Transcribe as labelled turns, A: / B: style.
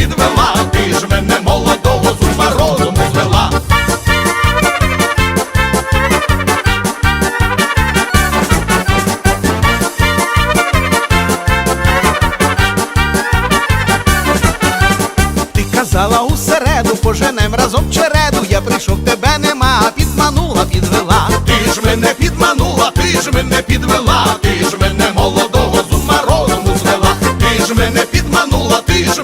A: підвела,
B: ти ж мене молодого зуба розуму звела. Ти казала усереду, поженем разом череду, я прийшов тебе нема, підманула, підвела. Ти ж мене підманула, ти ж мене підвела, ти ж мене молодого.
A: Ти
B: ж мене підманула, ти ж